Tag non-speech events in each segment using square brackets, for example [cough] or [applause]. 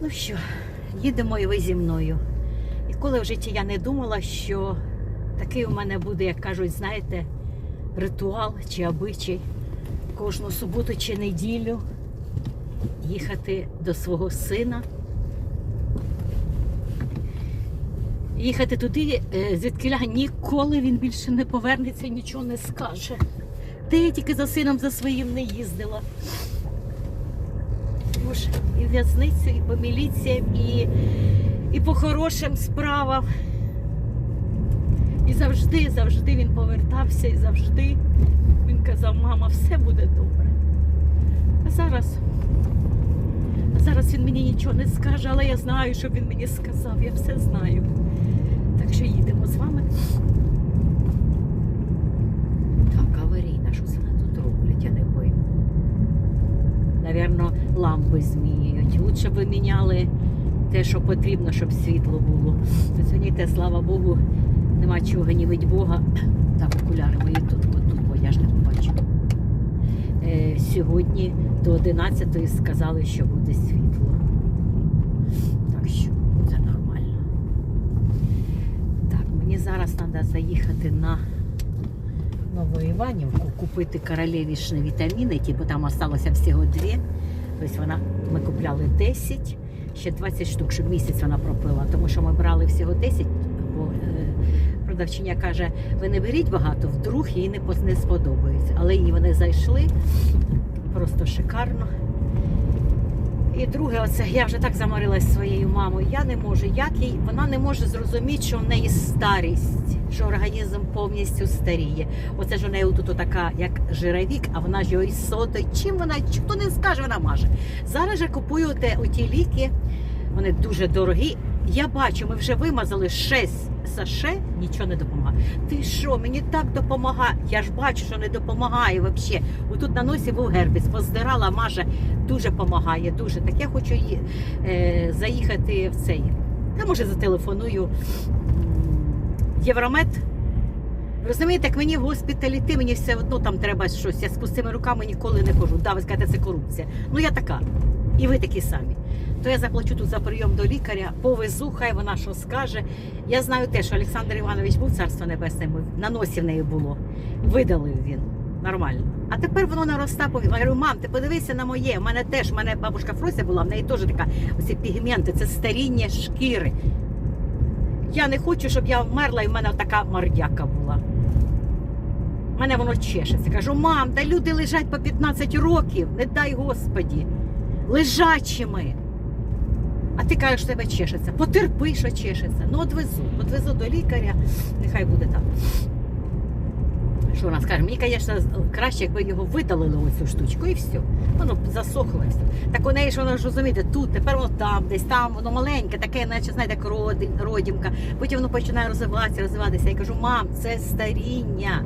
Ну що, їдемо і ви зі мною. Ніколи в житті я не думала, що такий у мене буде, як кажуть, знаєте, ритуал чи обичай кожну суботу чи неділю їхати до свого сина. Їхати туди, е, звідкиля ніколи він більше не повернеться нічого не скаже. Я тільки за сином за своїм не їздила. Боже, і в'язницю, і по міліціям, і, і по хорошим справам. І завжди, завжди він повертався, і завжди він казав, мама, все буде добре. А зараз, а зараз він мені нічого не скаже, але я знаю, що він мені сказав, я все знаю. Так що їдемо з вами. Так, аварійна, що це вони тут роблять, я не пойму. Навірно, лампи змінюють. Лучше б міняли те, що потрібно, щоб світло було. То Сьогодні те, слава Богу, нема чого гнівить Бога. Так, окуляри мої тут, от тут, бо я ж не побачу. Е, сьогодні до 11 сказали, що буде світло. Так що це нормально. Так, мені зараз треба заїхати на Новоіванівку, купити королевішні вітаміни, бо там осталося всього дві. Тобто вона, ми купляли 10, ще 20 штук, щоб місяць вона пропила. Тому що ми брали всього 10, бо е, продавчиня каже, ви не беріть багато, вдруг їй не, сподобається. Але їй вони зайшли просто шикарно. І друге, оце я вже так заморилась своєю мамою. Я не можу, як їй вона не може зрозуміти, що в неї старість, що організм повністю старіє. Оце ж у неї тут така, як жировік, а вона ж його і сотою. Чим вона хто не скаже, вона маже. Зараз же купую те оті ліки, вони дуже дорогі. Я бачу, ми вже вимазали 6 саше, нічого не допомагає. Ти що, мені так допомагає? Я ж бачу, що не допомагає взагалі. Отут на носі був герпес, поздирала, маже, дуже допомагає, дуже. Так я хочу її, е, заїхати в цей. Я може зателефоную м, Євромед. Розумієте, як мені в госпіталі йти, мені все одно там треба щось. Я з пустими руками ніколи не хожу. Да, ви скажете, це корупція. Ну я така. І ви такі самі. То я заплачу тут за прийом до лікаря, повезу, хай вона що скаже. Я знаю те, що Олександр Іванович був царство небесне, на носі в неї було. Видалив він. Нормально. А тепер воно наростає. Я говорю, мам, ти подивися на моє. У мене теж, у мене бабушка Фрося була, в неї теж така оці пігменти, це старіння шкіри. Я не хочу, щоб я вмерла і в мене така мордяка була. Мене воно чешеться. Кажу, мам, та люди лежать по 15 років, не дай Господі, лежачими. А ти кажеш, що тебе чешеться. Потерпи, що чешеться. Ну, одвезу, одвезу до лікаря, нехай буде так. Що вона скаже? Мені, звісно, краще, якби його видалили оцю штучку і все. Воно засохло і все. Так у неї ж воно ж розумієте, тут, тепер воно там, десь там, воно маленьке, таке, наче знаєте, як роди- Потім воно починає розвиватися, розвиватися. Я кажу, мам, це старіння.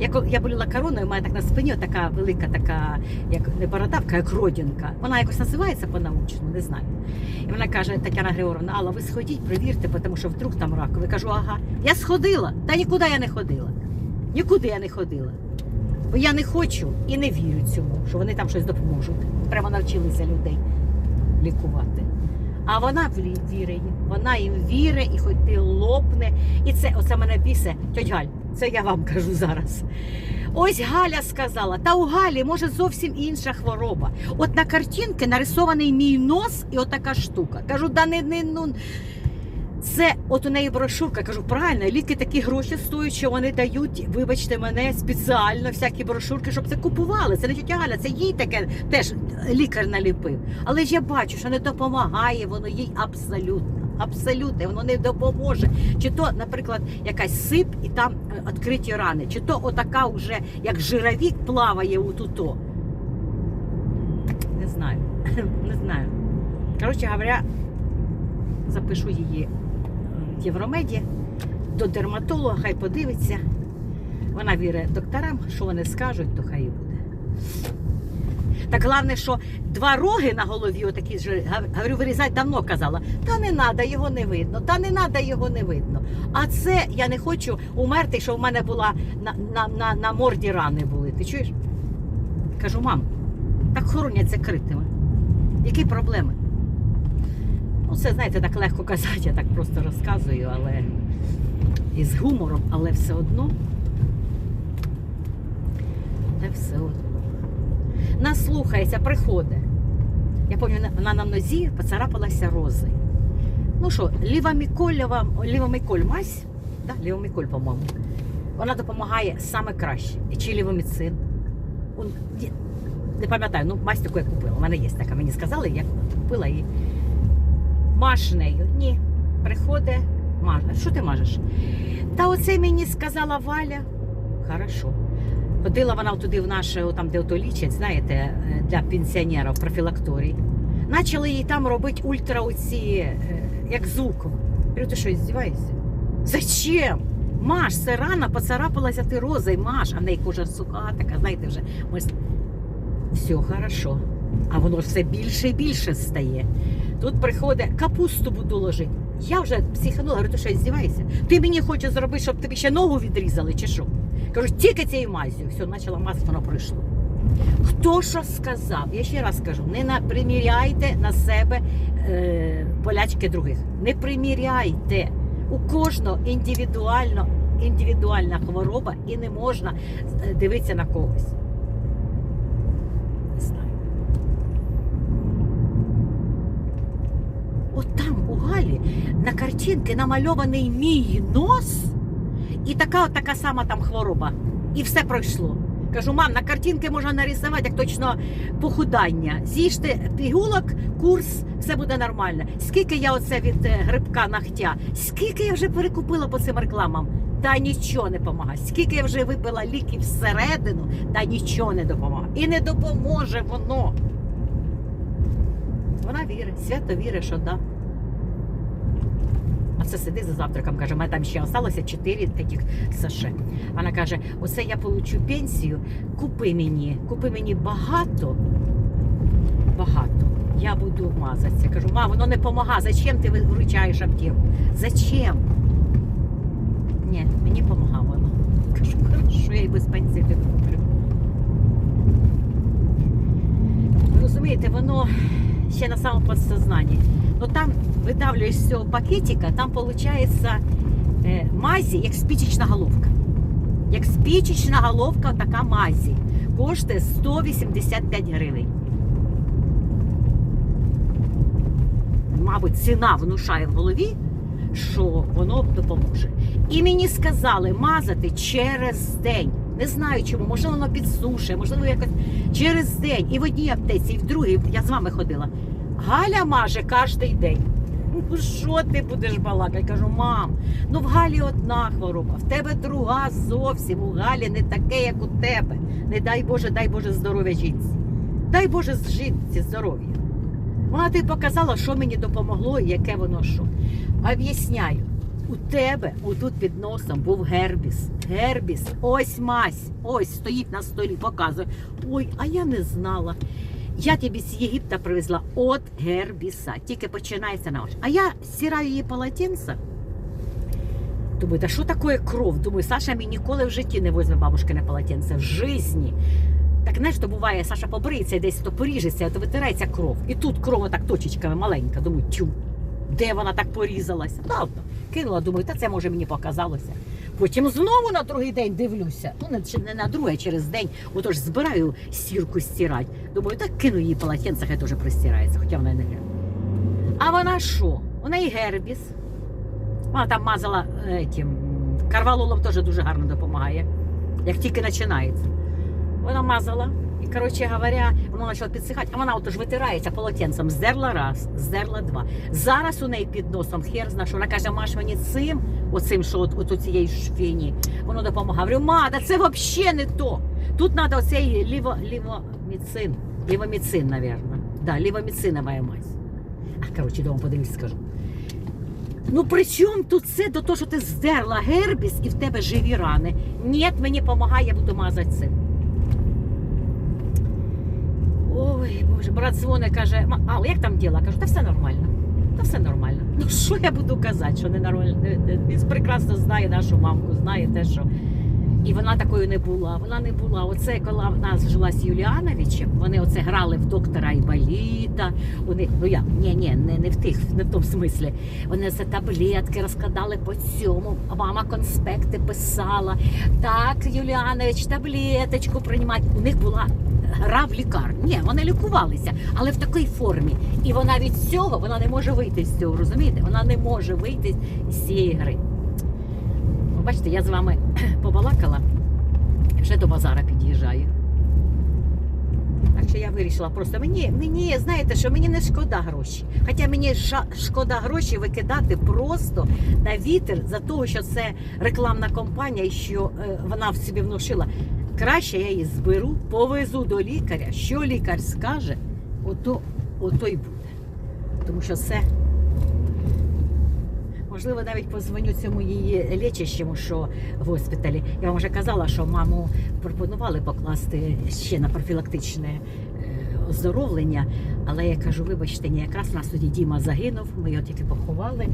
Я, я боліла короною, у мене так на спині така велика, така, як не бородавка, як родинка. Вона якось називається по-научному, не знаю. І вона каже, Тетяна Григоровна, Алла, ви сходіть, перевірте, тому що вдруг там раковий. Я кажу, ага, я сходила, та нікуди я не ходила. Нікуди я не ходила. Бо я не хочу і не вірю цьому, що вони там щось допоможуть. Прямо навчилися людей лікувати. А вона вірить. Вона їм вірить, і хоч ти лопне. І це оце мене бісе, тьоть Галь, це я вам кажу зараз. Ось Галя сказала, та у Галі може зовсім інша хвороба. От на картинці нарисований мій нос і отака штука. Кажу, да не, не ну. Це от у неї брошурка, кажу, правильно, ліки такі гроші стоять, що вони дають, вибачте мене, спеціально всякі брошурки, щоб це купували. Це не тетя Галя, це їй таке теж лікар наліпив. Але ж я бачу, що не допомагає воно їй абсолютно. Абсолютно, воно не допоможе. Чи то, наприклад, якась сип і там е, відкриті рани, чи то отака вже, як жировік плаває у туто. Не знаю. [laughs] Не знаю. Коротше говоря, запишу її в Євромеді до дерматолога, хай подивиться. Вона вірить докторам, що вони скажуть, то хай і буде. Так головне, що два роги на голові, отакі ж, говорю, вирізати давно казала. Та не треба, його не видно, та не треба, його не видно. А це я не хочу умерти, що в мене була на, на, на, на морді рани були. Ти чуєш? Кажу, мам, так хороняться критими. Які проблеми? Ну, це, знаєте, так легко казати, я так просто розказую, але і з гумором, але все одно. Та все одно. Нас слухається, приходить. Я пам'ятаю, вона на нозі поцарапалася рози. Ну що, ліва Мікольова, ліва Міколь мазь, да? ліва Міколь, по-моєму. Вона допомагає саме краще. Чи лівоміцин. Не пам'ятаю, ну мазь таку я купила. У мене є така. Мені сказали, я купила її. Маш нею. Ні. Приходить, маже. Що ти мажеш? Та оце мені сказала Валя. Хорошо. Ходила вона туди в наше, там, де ото лічать, знаєте, е, для пенсіонерів профілакторій. Почали їй там робити ультра оці, е, як звуком. Говорю, ти що, здіваєшся? Зачем? Маш, це рана, поцарапалася ти розою, Маш, а в неї кожа суха, така, знаєте, вже ми... все хорошо. А воно все більше і більше стає. Тут приходить, капусту буду ложити. Я вже психанула, говорю, ти що, здіваєшся? Ти мені хочеш зробити, щоб тобі ще ногу відрізали, чи що? Кажу, тільки цією мазю. Все, почала мазати, воно пройшло. Хто що сказав? Я ще раз кажу, не приміряйте на себе е, болячки других. Не приміряйте. У кожного індивідуально, індивідуальна хвороба і не можна е, дивитися на когось. Не знаю. От там у Галі на картинці намальований мій нос і така, от така сама там хвороба. І все пройшло. Кажу, мам, на картинки можна нарисувати, як точно похудання. З'їжте пігулок, курс, все буде нормально. Скільки я оце від е, грибка ногтя, скільки я вже перекупила по цим рекламам, та нічого не допомагає. Скільки я вже випила ліків всередину, та нічого не допомагає. І не допоможе воно. Вона вірить, свято вірить, що да. А це сидить за завтраком, каже, мене там ще залишилося 4 таких саше. Вона каже: оце я получу пенсію, купи мені, купи мені багато, багато. Я буду мазатися. Кажу, ма, воно не допомагає. Зачем ти виручаєш аптеку? Зачем? Ні, мені допомагає воно. Кажу, хорошо, я й без пенсії ти куплю. Розумієте, воно ще на самому Ну там видавлюєш з цього пакетика, там виходить е, мазі, як спічечна головка. Як спічечна головка, така мазі. Коштує 185 гривень. Мабуть, ціна внушає в голові, що воно допоможе. І мені сказали мазати через день. Не знаю чому, можливо, воно підсушує, можливо, якось через день. І в одній аптеці, і в другій, я з вами ходила. Галя маже кожен день. Ну що ти будеш балакати? Кажу, мам, ну в Галі одна хвороба, в тебе друга зовсім. У Галі не таке, як у тебе. Не дай Боже, дай Боже здоров'я жінці. Дай Боже жінці здоров'я. Вона тобі показала, що мені допомогло і яке воно що. Об'ясняю. У тебе отут під носом був гербіс. Гербіс, ось мазь, ось стоїть на столі, показує. Ой, а я не знала. Я тобі з Єгипта привезла от гербіса. Тільки починається на очі. А я стираю її полотенце. Думаю, да що таке кров? Думаю, Саша мені ніколи в житті не возьме бабушкине полотенце. В житті. Так знаєш, то буває, Саша побриється і десь то поріжеться, а то витирається кров. І тут кров так точечками маленька. Думаю, тю, де вона так порізалася? Ладно, кинула, думаю, та це може мені показалося. Потім знову на другий день дивлюся. Ну, не, на другий, а через день. Отож збираю стірку стирати. Думаю, так кину її полотенце, хай теж пристирається, хоча вона не герб. А вона що? У неї гербіс. Вона там мазала е, тим, карвалолом теж дуже гарно допомагає, як тільки починається. Вона мазала. І, коротше говоря, воно почало підсихати, а вона отож витирається полотенцем. Здерла раз, здерла два. Зараз у неї під носом хер зна, що вона каже, маш мені цим, оцим, що от, от цієї шфіні, воно допомагає. Говорю, ма, це взагалі не то. Тут треба оцей ліво, лівоміцин. Лівоміцин, напевно. Да, лівоміцинова мазь. А, коротше, дома подивлюсь, скажу. Ну при чому тут це до того, що ти здерла гербіс і в тебе живі рани? Ні, мені допомагає, я буду мазати цим. Ой, Боже, брат дзвонить, каже, «Ма, Ал, як там діла? Кажу, та все нормально. Та все нормально. Ну що я буду казати, що не нормально? Він прекрасно знає нашу мамку, знає те, що І вона такою не була. Вона не була. Оце коли в нас жила з Юліановичем, вони оце грали в доктора Айболіта. У них, ну як, ні, ні, не, не в тих, не в тому смислі. Вони це таблетки розкладали по цьому. Мама конспекти писала. Так, Юліанович, таблеточку приймати. У них була гра в лікарню. Ні, вони лікувалися, але в такій формі. І вона від цього вона не може вийти з цього. Розумієте? Вона не може вийти з цієї гри. Бачите, я з вами [clears throat] побалакала, вже до базара під'їжджаю. Так що я вирішила просто мені, мені, знаєте, що мені не шкода гроші. Хоча мені шкода гроші викидати просто на вітер за того, що це рекламна кампанія, і що е, вона в собі внушила. Краще я її зберу, повезу до лікаря. Що лікар скаже, ото, ото й буде. Тому що це Можливо, навіть позвоню цьому її лічащому, що в госпіталі. Я вам вже казала, що маму пропонували покласти ще на профілактичне е, оздоровлення. Але я кажу, вибачте, ні, якраз у нас тоді Діма загинув, ми його тільки поховали.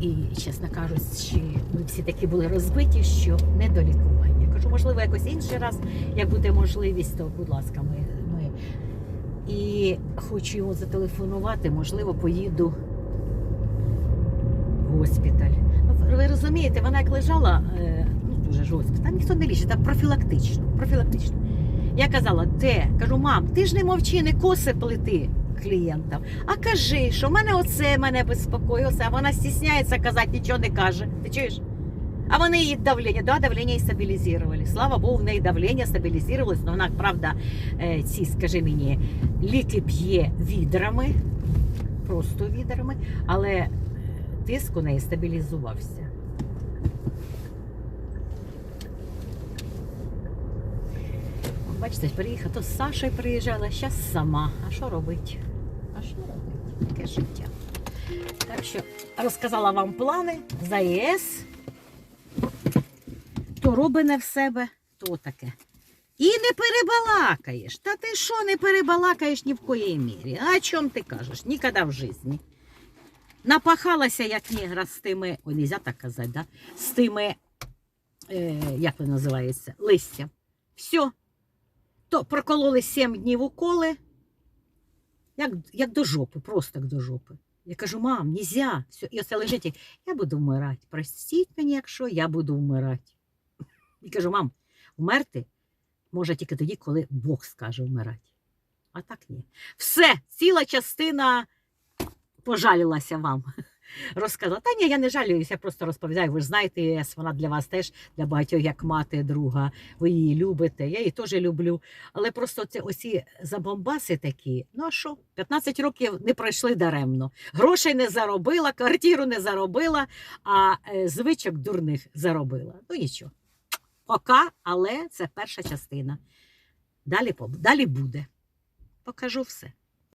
І, чесно кажучи, ми всі такі були розбиті, що не до лікування. Кажу, можливо, якось інший раз, як буде можливість, то будь ласка, ми. ми. І хочу його зателефонувати, можливо, поїду госпіталь. Ну, ви розумієте, вона як лежала, е, ну дуже ж госпіталь, там ніхто не лічить, там профілактично. профілактично. Я казала, де? Кажу, мам, ти ж не мовчи, не коси плити клієнтам. А кажи, що в мене оце мене безпокоїлося, а вона стісняється казати, нічого не каже. Ти чуєш? А вони її давлення, да, давлення і стабілізували. Слава Богу, в неї давлення стабілізувалось, але вона, правда, е, ці, скажи мені, ліки п'є відрами, просто відрами, але тиск у неї стабілізувався. Бачите, приїхала, то з Сашою приїжджала, зараз сама. А що робить? А що робить? Таке життя. Так що розказала вам плани за ЄС. То робить не в себе, то таке. І не перебалакаєш. Та ти що не перебалакаєш ні в коїй мірі? А о чому ти кажеш? Ніколи в житті. Напахалася, як негра, з тими, ой, нельзя так казати, да? з тими, е, як воно називається, листям. Все. То прокололи 7 днів уколи, як, як до жопи, просто як до жопи. Я кажу, мам, нельзя. Все. І оце лежить, я буду вмирати. Простіть мені, якщо я буду вмирати. [laughs] І кажу, мам, вмерти може тільки тоді, коли Бог скаже вмирати. А так ні. Все, ціла частина пожалілася вам. [laughs] Розказала. Та ні, я не жалююся, я просто розповідаю. Ви ж знаєте, ЄС, вона для вас теж для багатьох як мати, друга. Ви її любите. Я її теж люблю. Але просто це оці забомбаси такі. Ну а що? 15 років не пройшли даремно. Грошей не заробила, квартиру не заробила, а е, звичок дурних заробила. Ну нічого. Пока, але це перша частина. Далі, далі буде. Покажу все.